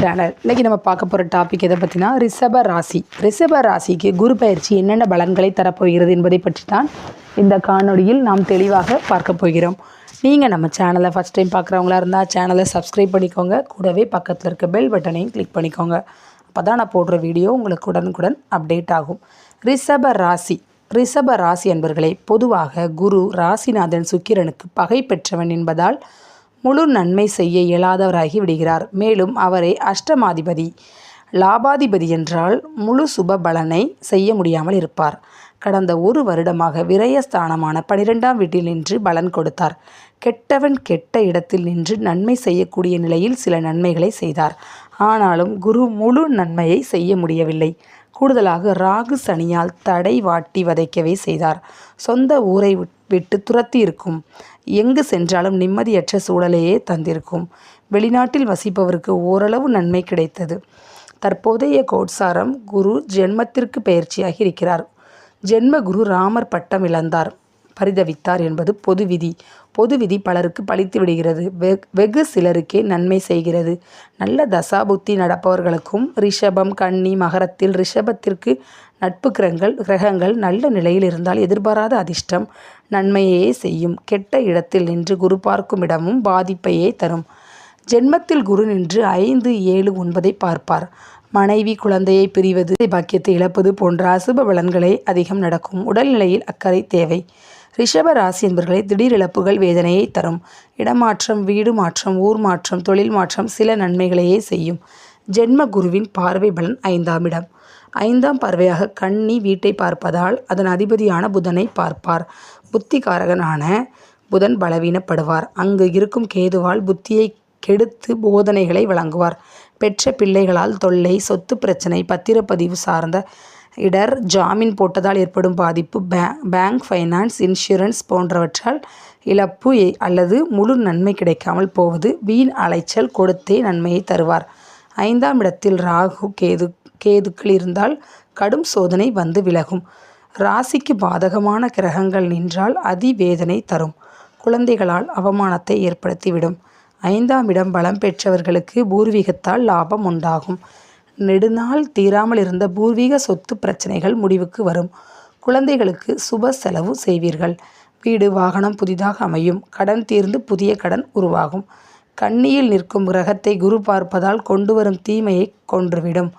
Channel. இன்றைக்கி நம்ம பார்க்க போகிற டாபிக் எதை பற்றினா ரிஷப ராசி. ரிஷப ராசிக்கு குரு பயிற்சி என்னென்ன பலன்களை தரப்போகிறது என்பதை பற்றி தான் இந்த காணொளியில் நாம் தெளிவாக பார்க்க போகிறோம். நீங்கள் நம்ம சேனலை ஃபஸ்ட் டைம் பார்க்குறவங்களா இருந்தால் சேனலை சப்ஸ்கிரைப் பண்ணிக்கோங்க. கூடவே பக்கத்தில் இருக்க பெல் பட்டனையும் கிளிக் பண்ணிக்கோங்க. அப்போ தான் நான் போடுற வீடியோ உங்களுக்கு உடனுக்குடன் அப்டேட் ஆகும். ரிஷப ராசி. ரிஷப ராசி என்பர்களே பொதுவாக குரு ராசிநாதன் சுக்கிரனுக்கு பகை பெற்றவன் என்பதால் முழு நன்மை செய்ய இயலாதவராகி விடுகிறார். மேலும் அவரே அஷ்டமாதிபதி. லாபாதிபதி என்றால் முழு சுப பலனை செய்ய முடியாமல் இருப்பார். கடந்த ஒரு வருடமாக விரயஸ்தானமான பனிரெண்டாம் வீட்டில் நின்று பலன் கொடுத்தார். கெட்டவன் கெட்ட இடத்தில் நின்று நன்மை செய்யக்கூடிய நிலையில் சில நன்மைகளை செய்தார். ஆனாலும் குரு முழு நன்மையை செய்ய முடியவில்லை. கூடுதலாக ராகு சனியால் தடை வாட்டி வதைக்கவே செய்தார். சொந்த ஊரை விட்டு விட்டு துரத்தி இருக்கும் எங்கு சென்றாலும் நிம்மதியற்ற சூழலையே தந்திருக்கும். வெளிநாட்டில் வசிப்பவருக்கு ஓரளவு நன்மை கிடைத்தது. தற்போதைய கோட்சாரம் குரு ஜென்மத்திற்கு பயிற்சியாகி இருக்கிறார் ஜென்ம குரு ராமர் பட்டம் இழந்தார். பரிதவித்தார் என்பது பொது விதி. பொது விதி பலருக்கு பழித்து விடுகிறது. வெகு சிலருக்கே நன்மை செய்கிறது. நல்ல தசாபுத்தி நடப்பவர்களுக்கும் ரிஷபம் கன்னி மகரத்தில் ரிஷபத்திற்கு நட்பு கிரகங்கள் கிரகங்கள் நல்ல நிலையில் இருந்தால் எதிர்பாராத அதிர்ஷ்டம் நன்மையே செய்யும். கெட்ட இடத்தில் நின்று குரு பார்க்கும் இடமும் பாதிப்பையே தரும். ஜென்மத்தில் குரு நின்று ஐந்து ஏழு ஒன்பதை பார்ப்பார். மனைவி குழந்தையை பிரிவது பாக்கியத்தை இழப்பது போன்ற அசுப பலன்களே அதிகம் நடக்கும். உடல்நிலையில் அக்கறை தேவை. ரிஷப ராசி என்பவர்களை திடீர் இழப்புகள் வேதனையை தரும். இடமாற்றம் வீடு மாற்றம் ஊர் மாற்றம் தொழில் மாற்றம் சில நன்மைகளையே செய்யும். ஜென்ம குருவின் பார்வை பலன் ஐந்தாம் இடம். ஐந்தாம் பார்வையாக கண்ணி வீட்டை பார்ப்பதால் அதன் அதிபதியான புதனை பார்ப்பார். புத்திகாரகனான புதன் பலவீனப்படுவார். அங்கு இருக்கும் கேதுவால் புத்தியை கெடுத்து போதனைகளை வழங்குவார். பெற்ற பிள்ளைகளால் தொல்லை சொத்து பிரச்சனை பத்திரப்பதிவு சார்ந்த இடர் ஜாமீன் போட்டதால் ஏற்படும் பாதிப்பு பே- பேங்க் ஃபைனான்ஸ் இன்சூரன்ஸ் போன்றவற்றால் இழப்பு அல்லது முழு நன்மை கிடைக்காமல் போவது வீண் அலைச்சல் கொடுத்தே நன்மையை தருவார். ஐந்தாம் இடத்தில் ராகு கேது கேதுக்கள் இருந்தால் கடும் சோதனை வந்து விலகும். ராசிக்கு பாதகமான கிரகங்கள் நின்றால் அதிவேதனை தரும். குழந்தைகளால் அவமானத்தை ஏற்படுத்திவிடும். ஐந்தாம் இடம் பலம் பெற்றவர்களுக்கு பூர்வீகத்தால் லாபம் உண்டாகும். நெடுநாள் தீராமல் இருந்த பூர்வீக சொத்து பிரச்சனைகள் முடிவுக்கு வரும். குழந்தைகளுக்கு சுப செலவு செய்வீர்கள். வீடு வாகனம் புதிதாக அமையும். கடன் தீர்ந்து புதிய கடன் உருவாகும். கண்ணியில் நிற்கும் கிரகத்தை குரு பார்ப்பதால் கொண்டு வரும் தீமையை கொன்றுவிடும்.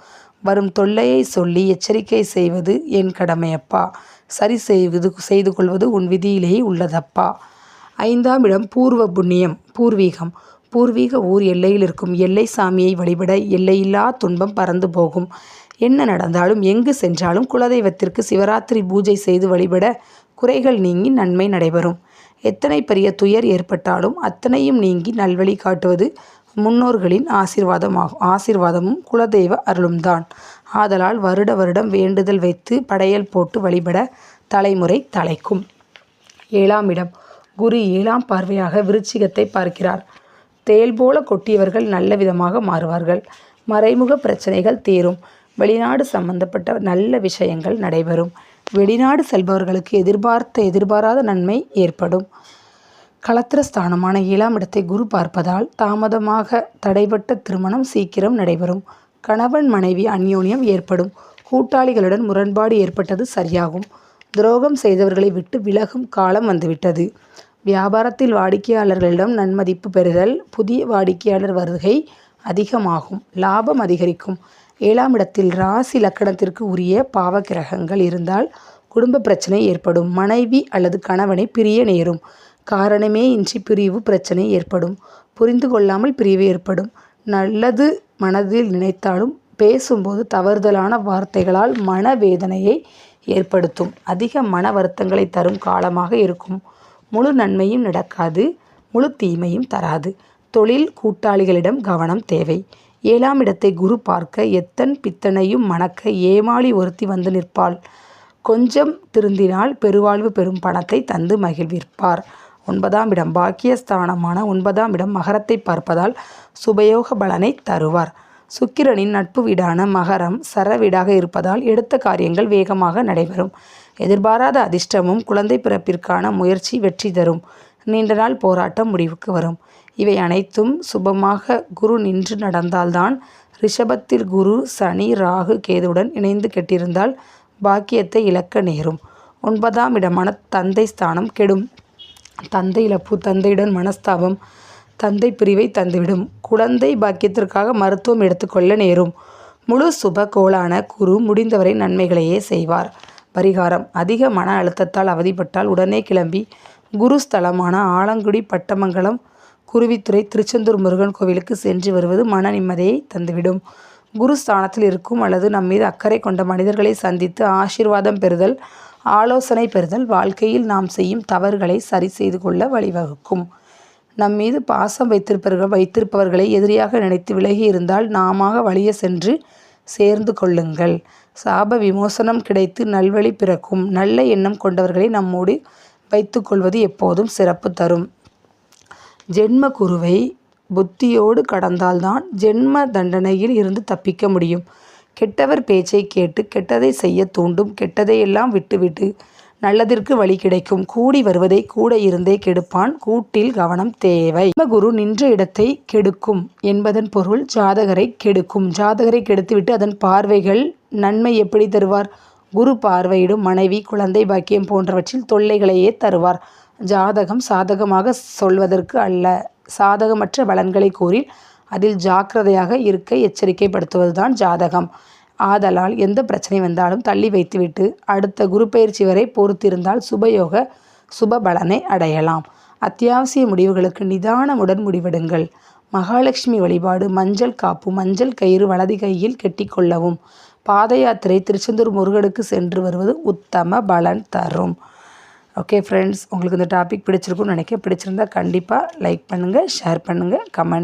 வரும் தொல்லையை சொல்லி எச்சரிக்கை செய்வது என் கடமையப்பா. சரி செய்வது செய்து கொள்வது உன் விதியிலேயே உள்ளதப்பா. ஐந்தாம் இடம் பூர்வ புண்ணியம் பூர்வீகம். பூர்வீக ஊர் எல்லையில் இருக்கும் எல்லை சாமியை வழிபட எல்லையில்லா துன்பம் பறந்து போகும். என்ன நடந்தாலும் எங்கு சென்றாலும் குலதெய்வத்திற்கு சிவராத்திரி பூஜை செய்து வழிபட குறைகள் நீங்கி நன்மை நடைபெறும். எத்தனை பெரிய துயர் ஏற்பட்டாலும் அத்தனையும் நீங்கி நல்வழி காட்டுவது முன்னோர்களின் ஆசீர்வாதமாகும் ஆசீர்வாதமும் குலதெய்வ அருளும்தான். ஆதலால் வருட வருடம் வேண்டுதல் வைத்து படையல் போட்டு வழிபட தலைமுறை தலைக்கும். ஏழாம் இடம். குரு ஏழாம் பார்வையாக விருச்சிகத்தை பார்க்கிறார். தேல் போல கொட்டியவர்கள் நல்ல விதமாக மாறுவார்கள். மறைமுக பிரச்சனைகள் தீரும். வெளிநாடு சம்பந்தப்பட்ட நல்ல விஷயங்கள் நடைபெறும். வெளிநாடு செல்பவர்களுக்கு எதிர்பார்த்த எதிர்பாராத நன்மை ஏற்படும். களத்திர ஸ்தானமான ஏழாம் இடத்தை குரு பார்ப்பதால் தாமதமாக தடைபட்ட திருமணம் சீக்கிரம் நடைபெறும். கணவன் மனைவி அந்யோன்யம் ஏற்படும். கூட்டாளிகளுடன் முரண்பாடு ஏற்பட்டது சரியாகும். துரோகம் செய்தவர்களை விட்டு விலகும் காலம் வந்துவிட்டது. வியாபாரத்தில் வாடிக்கையாளர்களிடம் நன்மதிப்பு பெறுதல் புதிய வாடிக்கையாளர் வருகை அதிகமாகும் லாபம் அதிகரிக்கும். ஏழாம் இடத்தில் ராசி லக்கணத்திற்கு உரிய பாவ கிரகங்கள் இருந்தால் குடும்ப பிரச்சனை ஏற்படும். மனைவி அல்லது கணவனை பிரிய நேரும். காரணமே இன்றி பிரிவு பிரச்சனை ஏற்படும். புரிந்து கொள்ளாமல் பிரிவு ஏற்படும். நல்லது மனதில் நினைத்தாலும் பேசும்போது தவறுதலான வார்த்தைகளால் மனவேதனையை ஏற்படுத்தும். அதிக மன வருத்தங்களை தரும் காலமாக இருக்கும். முழு நன்மையும் நடக்காது முழு தீமையும் தராது. தொழில் கூட்டாளிகளிடம் கவனம் தேவை. ஏழாம் இடத்தை குரு பார்க்க எத்தன் பித்தனையும் மணக்க ஏமாளி ஒருத்தி வந்து நிற்பாள். கொஞ்சம் திருந்தினால் பெருவாழ்வு பெறும் பணத்தை தந்து மகிழ்விப்பார். ஒன்பதாம் இடம் பாக்கியஸ்தானமான ஒன்பதாம் இடம் மகரத்தை பார்ப்பதால் சுபயோக பலனை தருவார். சுக்கிரனின் நட்பு வீடான மகரம் சரவீடாக இருப்பதால் எடுத்த காரியங்கள் வேகமாக நடைபெறும். எதிர்பாராத அதிர்ஷ்டமும் குழந்தை பிறப்பிற்கான முயற்சி வெற்றி தரும். நீண்ட நாள் போராட்டம் முடிவுக்கு வரும். இவை அனைத்தும் சுபமாக குரு நின்று நடந்தால்தான் ரிஷபத்தில் குரு சனி ராகு கேதுவுடன் இணைந்து கெட்டிருந்தால் பாக்கியத்தை இழக்க நேரும். ஒன்பதாம் இடமான தந்தை ஸ்தானம் கெடும். தந்தை இழப்பு தந்தையுடன் மனஸ்தாபம் தந்தை பிரிவை தந்துவிடும். குழந்தை பாக்கியத்திற்காக மருத்துவம் எடுத்துக்கொள்ள நேரும். முழு சுப கோளான குரு முடிந்தவரை நன்மைகளையே செய்வார். பரிகாரம். அதிக மன அழுத்தத்தால் அவதிப்பட்டால் உடனே கிளம்பி குரு ஸ்தலமான ஆலங்குடி பட்டமங்கலம் குருவித்துறை திருச்செந்தூர் முருகன் கோவிலுக்கு சென்று வருவது மன நிம்மதியை தந்துவிடும். குரு ஸ்தானத்தில் இருக்கும் அல்லது நம் மீது அக்கறை கொண்ட மனிதர்களை சந்தித்து ஆசீர்வாதம் பெறுதல் ஆலோசனை பெறுதல் வாழ்க்கையில் நாம் செய்யும் தவறுகளை சரி செய்து கொள்ள வழிவகுக்கும். நம் மீது பாசம் வைத்திருப்பவர்கள் வைத்திருப்பவர்களை எதிரியாக நினைத்து விலகி இருந்தால் நாம வழிய சென்று சேர்ந்து கொள்ளுங்கள். சாப விமோசனம் கிடைத்து நல்வழி பிறக்கும். நல்ல எண்ணம் கொண்டவர்களை நம்மோடு வைத்துக்கொள்வது எப்போதும் சிறப்பு தரும். ஜென்ம குருவை புத்தியோடு கடந்தால்தான் ஜென்ம தண்டனையில் இருந்து தப்பிக்க முடியும். கெட்டவர் பேச்சை கேட்டு கெட்டதை செய்ய தூண்டும். கெட்டதையெல்லாம் விட்டுவிட்டு நல்லதிற்கு வழி கிடைக்கும். கூடி வருவதை கூட இருந்தே கெடுப்பான். கூட்டில் கவனம் தேவை. குரு நின்ற இடத்தை கெடுக்கும் என்பதன் பொருள் ஜாதகரை கெடுக்கும். ஜாதகரை கெடுத்துவிட்டு அதன் பார்வைகள் நன்மை எப்படி தருவார்? குரு பார்வையிடும் மனைவி குழந்தை பாக்கியம் போன்றவற்றில் தொல்லைகளையே தருவார். ஜாதகம் சாதகமாக சொல்வதற்கு அல்ல. சாதகமற்ற பலன்களை கூறி அதில் ஜாக்கிரதையாக இருக்க எச்சரிக்கைப்படுத்துவதுதான் ஜாதகம். ஆதலால் எந்த பிரச்சனை வந்தாலும் தள்ளி வைத்துவிட்டு அடுத்த குரு பயிற்சி வரை பொறுத்திருந்தால் சுபயோக சுப பலனை அடையலாம். அத்தியாவசிய முடிவுகளுக்கு நிதானமுடன் முடிவெடுங்கள். மகாலட்சுமி வழிபாடு மஞ்சள் காப்பு மஞ்சள் கயிறு வலது கையில் கெட்டிக்கொள்ளவும் பாத யாத்திரை திருச்செந்தூர் முருகனுக்கு சென்று வருவது உத்தம பலன் தரும். ஓகே ஃப்ரெண்ட்ஸ் உங்களுக்கு இந்த டாபிக் பிடிச்சிருக்குன்னு நினைக்க பிடிச்சிருந்தா கண்டிப்பாக லைக் பண்ணுங்கள் ஷேர் பண்ணுங்கள் கமெண்ட்